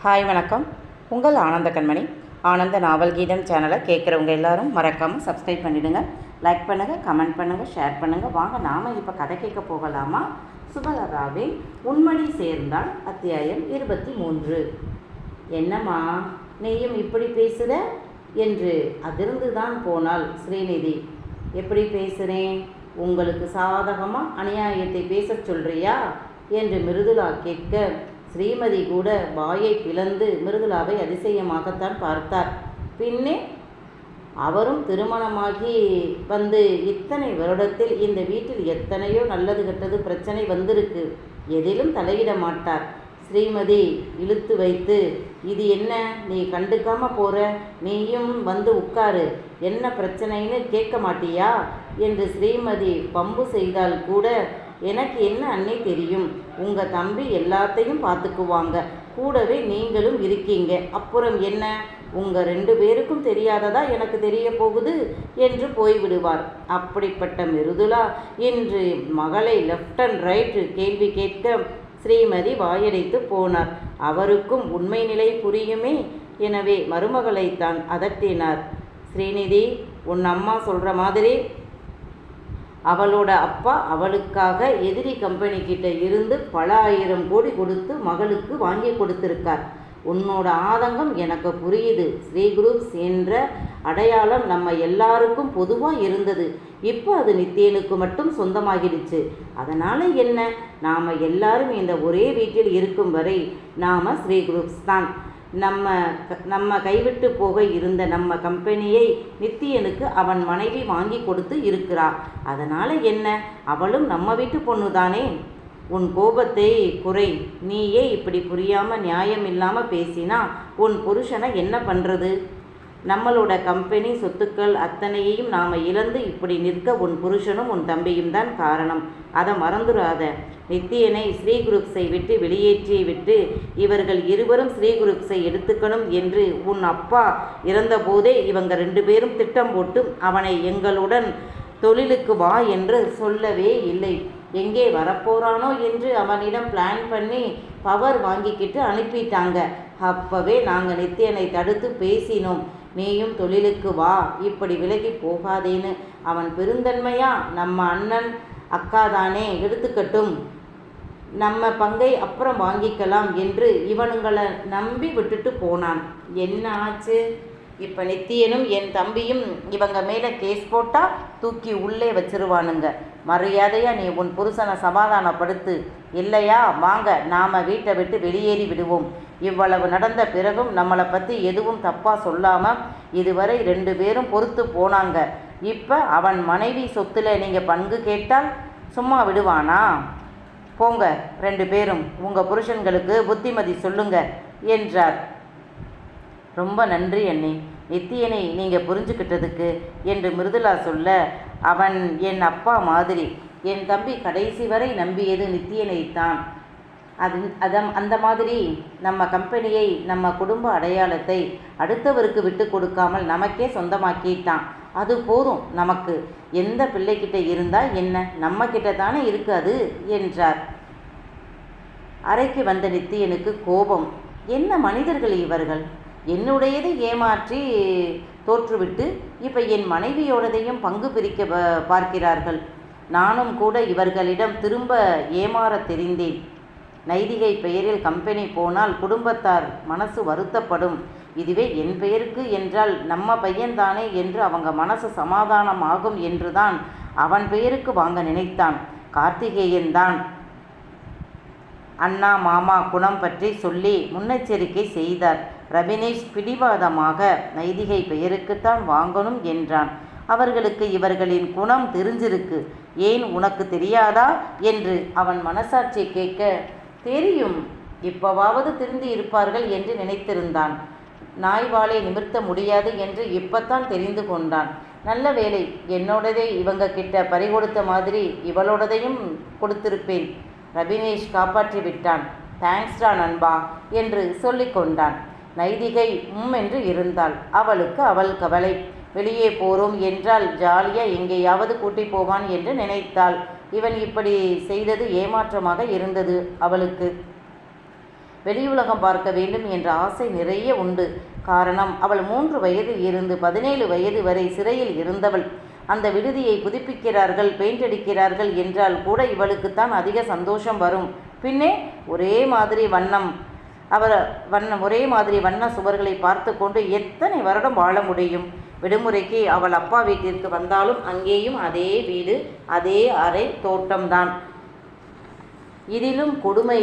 Hi வணக்கம். உங்கள் ஆனந்த கண்மணி. ஆனந்த நாவல் கீதம் சேனலை கேட்குறவங்க எல்லாரும் மறக்காமல் சப்ஸ்கிரைப் பண்ணிவிடுங்க லைக் பண்ணுங்கள் கமெண்ட் பண்ணுங்கள் ஷேர் பண்ணுங்கள் வாங்க நாம் இப்போ கதை கேட்க போகலாமா? சுபலதாவின் உண்மணி சேர்ந்தால் அத்தியாயம் இருபத்தி மூன்று. என்னம்மா நீயும் இப்படி பேசுகிற என்று அதிர்ந்து தான் போனாள் ஸ்ரீநிதி. எப்படி பேசுகிறேன் உங்களுக்கு சாதகமாக அநியாயத்தை பேசச் சொல்கிறியா என்று மிருதுலா கேட்க ஸ்ரீமதி கூட வாயை பிளந்து மிருதுளாவை அதிசயமாகத்தான் பார்த்தார். பின்னே அவரும் திருமணமாகி வந்து இத்தனை வருடத்தில் இந்த வீட்டில் எத்தனையோ நல்லது கெட்டது பிரச்சனை வந்திருக்கு. எதிலும் தலையிட மாட்டார். ஸ்ரீமதி இழுத்து வைத்து இது என்ன? நீ கண்டுக்காம போற? நீயும் வந்து உட்காரு. என்ன பிரச்சனைன்னு கேட்க மாட்டியா? என்று ஸ்ரீமதி பம்பு செய்தால் கூட எனக்கு என்ன அன்னை தெரியும்? உங்கள் தம்பி எல்லாத்தையும் பார்த்துக்குவாங்க. கூடவே நீங்களும் இருக்கீங்க. அப்புறம் என்ன? உங்கள் ரெண்டு பேருக்கும் தெரியாததா எனக்கு தெரிய போகுது? என்று போய்விடுவார். அப்படிப்பட்ட மிருதுலா இன்று மகளை லெஃப்ட் அண்ட் ரைட்டு கேள்வி கேட்க ஸ்ரீமதி வாயடைத்து போனார். அவருக்கும் உண்மை நிலை புரியுமே? எனவே மருமகளைத்தான் அதட்டினார். ஸ்ரீநிதி உன் அம்மா சொல்கிற மாதிரி அவளோட அப்பா அவளுக்காக எதிரி கம்பெனி கிட்ட இருந்து பல ஆயிரம் கோடி கொடுத்து மகளுக்கு வாங்கி கொடுத்துருக்கார். உன்னோட ஆதங்கம் எனக்கு புரியுது. ஸ்ரீ குரூப்ஸ் என்ற அடையாளம் நம்ம எல்லாருக்கும் பொதுவாக இருந்தது. இப்போ அது நித்தியனுக்கு மட்டும் சொந்தமாகிடுச்சு. அதனால் என்ன? நாம் எல்லாரும் இந்த ஒரே வீட்டில் இருக்கும் வரை நாம் ஸ்ரீ குரூப்ஸ் தான் நம்ம நம்ம கைவிட்டு போக இருந்த நம்ம கம்பெனியை நித்தியனுக்கு அவன் மனைவி வாங்கி கொடுத்து இருக்கிறா. அதனால் என்ன? அவளும் நம்ம வீட்டு பொண்ணு தானே உன் கோபத்தை குறை. நீயே இப்படி புரியாமல் நியாயம் இல்லாமல் பேசினா உன் புருஷனை என்ன பண்ணுறது நம்மளோட கம்பெனி சொத்துக்கள் அத்தனையையும் நாம் இழந்து இப்படி நிற்க உன் புருஷனும் உன் தம்பியும் தான் காரணம். அதை மறந்துடாத நித்தியனை ஸ்ரீ குரூப்ஸை விட்டு வெளியேற்றி விட்டு இவர்கள் இருவரும் ஸ்ரீ குரூப்ஸை எடுத்துக்கணும் என்று உன் அப்பா இறந்தபோதே இவங்க ரெண்டு பேரும் திட்டம் போட்டு அவனை எங்களுடன் தொழிலுக்கு வா என்று சொல்லவே இல்லை. எங்கே வரப்போறானோ என்று அவனிடம் பிளான் பண்ணி பவர் வாங்கிக்கிட்டு அனுப்பிட்டாங்க. அப்பவே நாங்கள் நித்தியனை தடுத்து பேசினோம். நீயும் தொழிலுக்கு வா இப்படி விலகி போகாதேன்னு. அவன் பெருந்தன்மையா? நம்ம அண்ணன் அக்கா தானே எடுத்துக்கட்டும். நம்ம பங்கை அப்புறம் வாங்கிக்கலாம் என்று இவனுங்களை நம்பி விட்டுட்டு போனான். என்ன ஆச்சு? இப்போ நித்தியனும் என் தம்பியும் இவங்க மேலே கேஸ் போட்டால் தூக்கி உள்ளே வச்சிருவானுங்க. மரியாதையாக நீ உன் புருஷனை சமாதானப்படுத்து. இல்லையா? வாங்க நாம் வீட்டை விட்டு வெளியேறி விடுவோம். இவ்வளவு நடந்த பிறகும் நம்மளை பற்றி எதுவும் தப்பாக சொல்லாமல் இதுவரை ரெண்டு பேரும் பொறுத்து போனாங்க. இப்போ அவன் மனைவி சொத்தில் நீங்கள் பங்கு கேட்டால் சும்மா விடுவானா? போங்க ரெண்டு பேரும் உங்கள் புருஷன்களுக்கு புத்திமதி சொல்லுங்க என்றார். ரொம்ப நன்றி அண்ணி. நித்தியனை நீங்கள் புரிஞ்சுக்கிட்டதுக்கு என்று மிருதுலா சொல்ல அவன் என் அப்பா மாதிரி என் தம்பி கடைசி வரை நம்பியது நித்தியனைத்தான். அது அதம் அந்த மாதிரி நம்ம கம்பெனியை நம்ம குடும்ப அடையாளத்தை அடுத்தவருக்கு விட்டு கொடுக்காமல் நமக்கே சொந்தமாக்கிட்டான். அது போதும் நமக்கு. எந்த பிள்ளைக்கிட்ட இருந்தால் என்ன? நம்ம கிட்ட தானே இருக்கு அது என்றார். அறைக்கு வந்த நித்தியனுக்கு கோபம். என்ன மனிதர்கள் இவர்கள்? என்னுடையதை ஏமாற்றி தோற்றுவிட்டு இப்போ என் மனைவியோடதையும் பங்கு பிரிக்க பார்க்கிறார்கள். நானும் கூட இவர்களிடம் திரும்ப ஏமாற தெரிந்தேன். நைதிகை பெயரில் கம்பெனி போனால் குடும்பத்தார் மனசு வருத்தப்படும். இதுவே என் பெயருக்கு என்றால் நம்ம பையன்தானே என்று அவங்க மனசு சமாதானம் ஆகும் என்றுதான் அவன் பெயருக்கு வாங்க நினைத்தான். கார்த்திகேயன் தான் அண்ணா மாமா குணம் பற்றி சொல்லி முன்னெச்சரிக்கை செய்தார். ரபினேஷ் பிடிவாதமாக நைதிகை பெயருக்குத்தான் வாங்கணும் என்றான். அவர்களுக்கு இவர்களின் குணம் தெரிஞ்சிருக்கு. ஏன் உனக்கு தெரியாதா? என்று அவன் மனசாட்சி கேட்க தெரியும். இப்பவாவது திருந்தி இருப்பார்கள் என்று நினைத்திருந்தான். நாய்வாளை நிமிர்த்த முடியாது என்று இப்பத்தான் தெரிந்து கொண்டான். நல்ல வேலை என்னோடதே இவங்க கிட்ட பறிகொடுத்த மாதிரி இவளோடதையும் கொடுத்திருப்பேன். ரபினேஷ் காப்பாற்றி விட்டான். தேங்க்ஸ்டா நண்பா என்று சொல்லிக்கொண்டான் நைதிகை உம் என்று இருந்தாள். அவளுக்கு அவள் கவலை. வெளியே போகிறோம் என்றால் ஜாலியாக எங்கேயாவது கூட்டி போவான் என்று நினைத்தாள். இவன் இப்படி செய்தது ஏமாற்றமாக இருந்தது அவளுக்கு. வெளியுலகம் பார்க்க வேண்டும் என்ற ஆசை நிறைய உண்டு. காரணம் அவள் மூன்று வயதில் இருந்து பதினேழு வயது வரை சிறையில் இருந்தவள். அந்த விடுதியை புதுப்பிக்கிறார்கள் பெயிண்ட் அடிக்கிறார்கள் என்றால் கூட இவளுக்குத்தான் அதிக சந்தோஷம் வரும். பின்னே ஒரே மாதிரி வண்ணம் அவர் வண்ணம் ஒரே மாதிரி வண்ண சுவர்களை பார்த்து கொண்டு எத்தனை வருடம் வாழ முடியும்? விடுமுறைக்கு அவள் அப்பா வீட்டிற்கு வந்தாலும் அங்கேயும் அதே வீடு அதே அறை தோட்டம்தான். இதிலும் கொடுமை.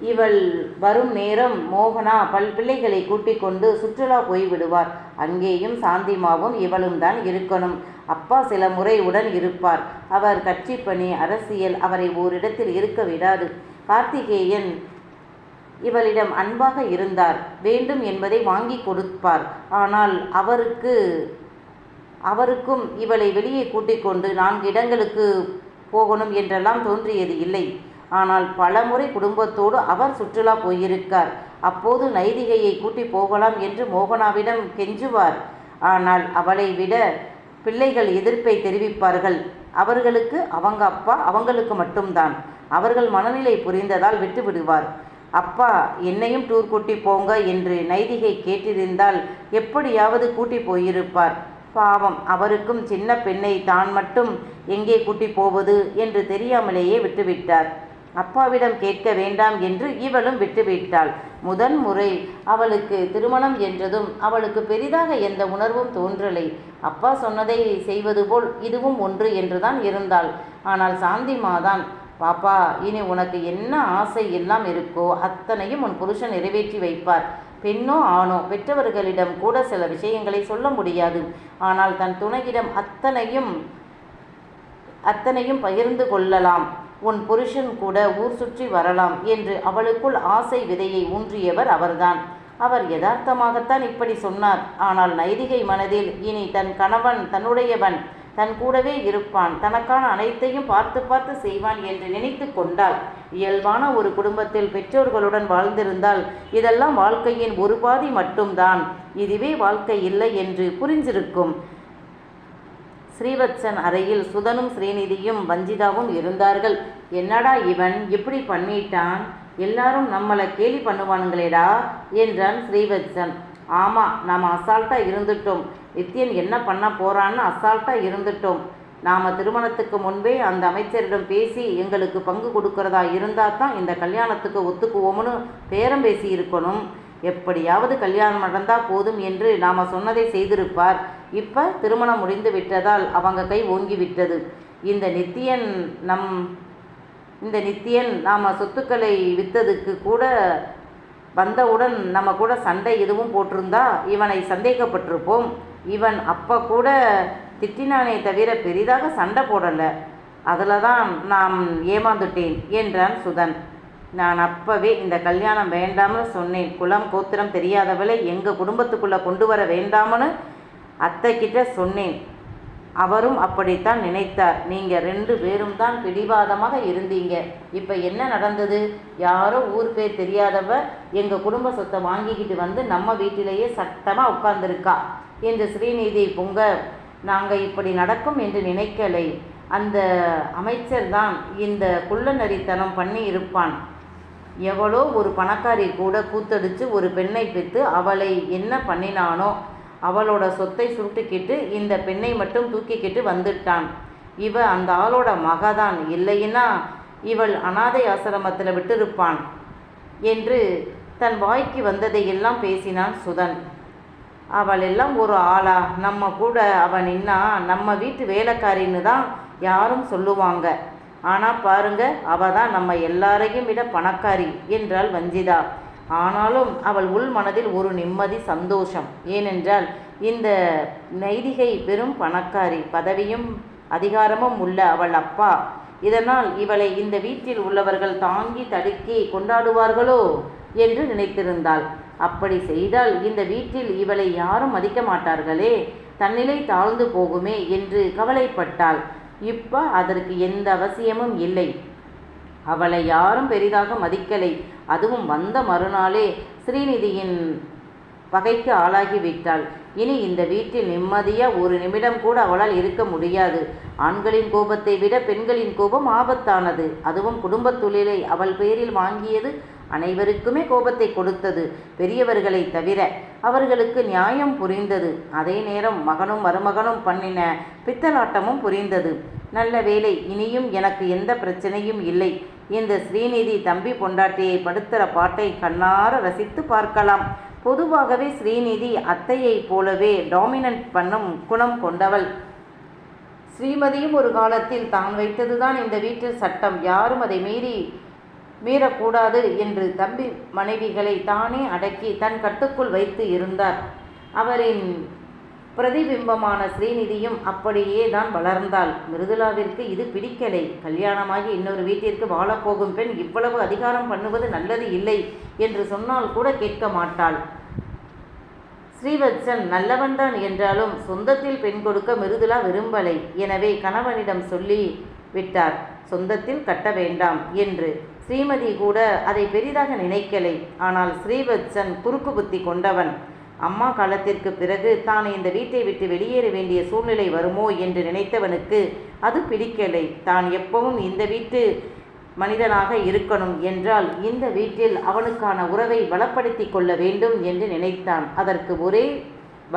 இவள் வரும் நேரம் மோகனா பல் பிள்ளைகளை கூட்டிக் கொண்டு சுற்றுலா போய் விடுவார். அங்கேயும் சாந்திமாவும் இவளும் தான் இருக்கணும். அப்பா சில முறை உடன் இருப்பார். அவர் கட்சி பணி அரசியல் அவரை ஓரிடத்தில் இருக்க விடாது. கார்த்திகேயன் இவளிடம் அன்பாக இருந்தார். வேண்டும் என்பதை வாங்கி கொடுப்பார். ஆனால் அவருக்கு அவருக்கும் இவளை வெளியே கூட்டிக் கொண்டு நான்கு இடங்களுக்கு போகணும் என்றெல்லாம் தோன்றியது இல்லை. ஆனால் பலமுறை குடும்பத்தோடு அவர் சுற்றுலா போயிருக்கார். அப்போது நைதிகையை கூட்டி போகலாம் என்று மோகனாவிடம் கெஞ்சுவார். ஆனால் அவளை விட பிள்ளைகள் எதிர்ப்பை தெரிவிப்பார்கள். அவர்களுக்கு அவங்க அப்பா அவங்களுக்கு மட்டும்தான். அவர்கள் மனநிலை புரிந்ததால் விட்டுவிடுவார். அப்பா என்னையும் டூர் கூட்டி போங்க என்று நைதிகை கேட்டிருந்தால் எப்படியாவது கூட்டி போயிருப்பார். பாவம் அவருக்கும் சின்ன பெண்ணை தான் மட்டும் எங்கே கூட்டி போவது என்று தெரியாமலேயே விட்டுவிட்டார். அப்பாவிடம் கேட்க வேண்டாம் என்று இவளும் விட்டுவிட்டாள். முதன் முறை அவளுக்கு திருமணம் என்றதும் அவளுக்கு பெரிதாக எந்த உணர்வும் தோன்றலை. அப்பா சொன்னதை செய்வது போல் இதுவும் ஒன்று என்றுதான் இருந்தாள். ஆனால் சாந்திமாதான் பாப்பா இனி உனக்கு என்ன ஆசை எல்லாம் இருக்கோ அத்தனையும் உன் புருஷன் நிறைவேற்றி வைப்பார். பெண்ணோ ஆணோ பெற்றவர்களிடம் கூட சில விஷயங்களை சொல்ல முடியாது. ஆனால் தன் துணையிடம் அத்தனையும் அத்தனையும் பகிர்ந்து கொள்ளலாம். உன் புருஷன் கூட ஊர் சுற்றி வரலாம் என்று அவளுக்குள் ஆசை விதையை ஊன்றியவர் அவர்தான். அவர் யதார்த்தமாகத்தான் இப்படி சொன்னார். ஆனால் நைதிகை மனதில் இனி தன் கணவன் தன்னுடையவன் தன் கூடவே இருப்பான். தனக்கான அனைத்தையும் பார்த்து பார்த்து செய்வான் என்று நினைத்து கொண்டாள். இயல்பான ஒரு குடும்பத்தில் பெற்றோர்களுடன் வாழ்ந்திருந்தால் இதெல்லாம் வாழ்க்கையின் ஒரு பாதி மட்டும்தான். இதுவே வாழ்க்கை இல்லை என்று புரிஞ்சிருக்கும். ஸ்ரீவத்சன் அறையில் சுதனும் ஸ்ரீநிதியும் வஞ்சிதாவும் இருந்தார்கள். என்னடா இவன்? இப்படி பண்ணிட்டான்? எல்லாரும் நம்மளை கேலி பண்ணுவானுங்களேடா என்றான் ஸ்ரீவத்சன். ஆமாம் நாம் அசால்ட்டாக இருந்துட்டோம். நித்யன் என்ன பண்ண போறான்னு அசால்ட்டாக இருந்துட்டோம். நாம் திருமணத்துக்கு முன்பே அந்த அமைச்சரிடம் பேசி எங்களுக்கு பங்கு கொடுக்கறதா இருந்தால் தான் இந்த கல்யாணத்துக்கு ஒத்துக்குவோம்னு பேரம் பேசி இருக்கணும் எப்படியாவது கல்யாணம் நடந்தால் போதும் என்று நாம் சொன்னதை செய்திருப்பார். இப்போ திருமணம் முடிந்து விட்டதால் அவங்க கை ஓங்கி விட்டது இந்த நித்தியன் நம் இந்த நித்தியன் நாம் சொத்துக்களை விற்றதுக்கு கூட வந்தவுடன் நம்ம கூட சண்டை எதுவும் போட்டிருந்தா இவனை சந்தேகப்பட்டிருப்போம். இவன் அப்போ கூட திட்டினானே தவிர பெரிதாக சண்டை போடலை. அதில் தான் நான் ஏமாந்துட்டேன் என்றான் சுதன். நான் அப்பவே இந்த கல்யாணம் வேண்டாம்னு சொன்னேன். குலம் கோத்திரம் தெரியாதவளை எங்கள் குடும்பத்துக்குள்ளே கொண்டு வர வேண்டாம்னு அத்தைக்கிட்ட சொன்னேன். அவரும் அப்படித்தான் நினைத்தார். நீங்கள் ரெண்டு பேரும் தான் பிடிவாதமாக இருந்தீங்க. இப்போ என்ன நடந்தது? யாரோ ஊர் பேர் தெரியாதவ எங்கள் குடும்ப சொத்தை வாங்கிக்கிட்டு வந்து நம்ம வீட்டிலேயே சட்டமாக உட்கார்ந்துருக்கா? என்று ஸ்ரீநிதி பொங்க நாங்கள் இப்படி நடக்கும் என்று நினைக்கலை. அந்த அமைச்சர் தான் இந்த குள்ளநரித்தனம் பண்ணி இருப்பான். எவ்வளோ ஒரு பணக்காரி கூட கூத்தடிச்சு ஒரு பெண்ணை பெற்று அவளை என்ன பண்ணினானோ அவளோட சொத்தை சுருட்டிக்கிட்டு இந்த பெண்ணை மட்டும் தூக்கிக்கிட்டு வந்துட்டான். இவ அந்த ஆளோட மகதான். இல்லைன்னா இவள் அனாதை ஆசிரமத்தில் விட்டிருப்பான் என்று தன் வாய்க்கு வந்ததை எல்லாம் பேசினான் சுதன். அவள் எல்லாம் ஒரு ஆளா? நம்ம கூட அவன் நின்னா நம்ம வீட்டு வேலைக்காரின்னு தான் யாரும் சொல்லுவாங்க. ஆனால் பாருங்க அவ தான் நம்ம எல்லாரையும் விட பணக்காரி என்றாள் வஞ்சிதா. ஆனாலும் அவள் உள் மனதில் ஒரு நிம்மதி சந்தோஷம். ஏனென்றால் இந்த நைதிகை பெரும் பணக்காரி பதவியும் அதிகாரமும் உள்ள அவள் அப்பா. இதனால் இவளை இந்த வீட்டில் உள்ளவர்கள் தாங்கி தடுக்கி கொண்டாடுவார்களோ என்று நினைத்திருந்தாள். அப்படி செய்தால் இந்த வீட்டில் இவளை யாரும் மதிக்க மாட்டார்களே தன்னிலை தாழ்ந்து போகுமே என்று கவலைப்பட்டாள். இப்போ அதற்கு எந்த அவசியமும் இல்லை. அவளை யாரும் பெரிதாக மதிக்கலை. அதுவும் வந்த மறுநாளே ஸ்ரீநிதியின் பகைக்கு ஆளாகிவிட்டாள். இனி இந்த வீட்டில் நிம்மதியாக ஒரு நிமிடம் கூட அவளால் இருக்க முடியாது. ஆண்களின் கோபத்தை விட பெண்களின் கோபம் ஆபத்தானது. அதுவும் குடும்பத் தொழிலை அவள் பேரில் வாங்கியது அனைவருக்குமே கோபத்தை கொடுத்தது பெரியவர்களை தவிர. அவர்களுக்கு நியாயம் புரிந்தது. அதே நேரம் மகனும் மருமகனும் பண்ணின பித்தலாட்டமும் புரிந்தது. நல்ல வேலை இனியும் எனக்கு எந்த பிரச்சனையும் இல்லை. இந்த ஸ்ரீநிதி தம்பி பொண்டாட்டியை படுத்துகிற பாட்டை கண்ணார ரசித்து பார்க்கலாம். பொதுவாகவே ஸ்ரீநிதி அத்தையைப் போலவே டாமினன்ட் பண்ணும் குணம் கொண்டவள். ஸ்ரீமதியும் ஒரு காலத்தில் தான் வைத்ததுதான் இந்த வீட்டில் சட்டம். யாரும் அதை மீறி மீறக்கூடாது என்று தம்பி மனைவிகளை தானே அடக்கி தன் கட்டுக்குள் வைத்து இருந்தார். அவரின் பிரதிபிம்பமான ஸ்ரீநிதியும் அப்படியே தான் வளர்ந்தாள். மிருதுளாவிற்கு இது பிடிக்கலை. கல்யாணமாகி இன்னொரு வீட்டிற்கு வாழப்போகும் பெண் இவ்வளவு அதிகாரம் பண்ணுவது நல்லது இல்லை என்று சொன்னால் கூட கேட்க மாட்டாள். ஸ்ரீவத்சன் நல்லவன்தான் என்றாலும் சொந்தத்தில் பெண் கொடுக்க மிருதுளா விரும்பலை. எனவே கணவனிடம் சொல்லி விட்டார். சொந்தத்தில் கட்ட வேண்டாம் என்று. ஸ்ரீமதி கூட அதை பெரிதாக நினைக்கலை. ஆனால் ஸ்ரீவத்சன் குறுக்கு புத்தி கொண்டவன். அம்மா காலத்திற்கு பிறகு தான் இந்த வீட்டை விட்டு வெளியேற வேண்டிய சூழ்நிலை வருமோ என்று நினைத்தவனுக்கு அது பிடிக்கலை. தான் எப்பவும் இந்த வீட்டு மனிதனாக இருக்கணும் என்றால் இந்த வீட்டில் அவனுக்கான உறவை பலப்படுத்தி கொள்ள வேண்டும் என்று நினைத்தான். அதற்கு ஒரே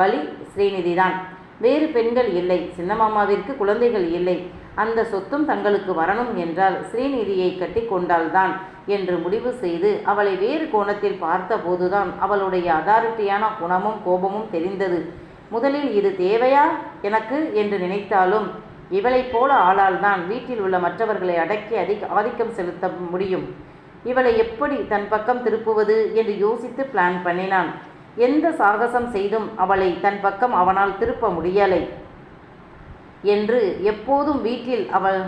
வழி ஸ்ரீநிதிதான். வேறு பெண்கள் இல்லை. சின்னமாமாவிற்கு குழந்தைகள் இல்லை. அந்த சொத்தும் தங்களுக்கு வரணும் என்றால் ஸ்ரீநிதியை கட்டி கொண்டால்தான் என்று முடிவு செய்து அவளை வேறு கோணத்தில் பார்த்தபோதுதான் அவளுடைய அதாரிட்டியான குணமும் கோபமும் தெரிந்தது. முதலில் இது தேவையா? எனக்கு என்று நினைத்தாலும் இவளைப் போல ஆளால் தான் வீட்டில் உள்ள மற்றவர்களை அடக்கி அதிக ஆதிக்கம் செலுத்த முடியும். இவளை எப்படி தன் பக்கம் திருப்புவது என்று யோசித்து பிளான் பண்ணினான். எந்த சாகசம் செய்தும் அவளை தன் பக்கம் அவனால் திருப்ப முடியலை. என்று எப்போதும் வீட்டில் அவள்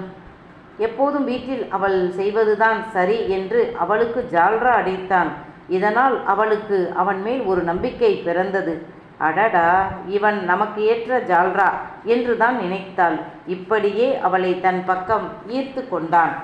எப்போதும் வீட்டில் அவள் செய்வதுதான் சரி என்று அவளுக்கு ஜால்ரா அடித்தான். இதனால் அவளுக்கு அவன் மேல் ஒரு நம்பிக்கை பிறந்தது. அடடா இவன் நமக்கு ஏற்ற ஜால்ரா என்று தான் நினைத்தாள். இப்படியே அவளை தன் பக்கம் ஈர்த்து கொண்டான்.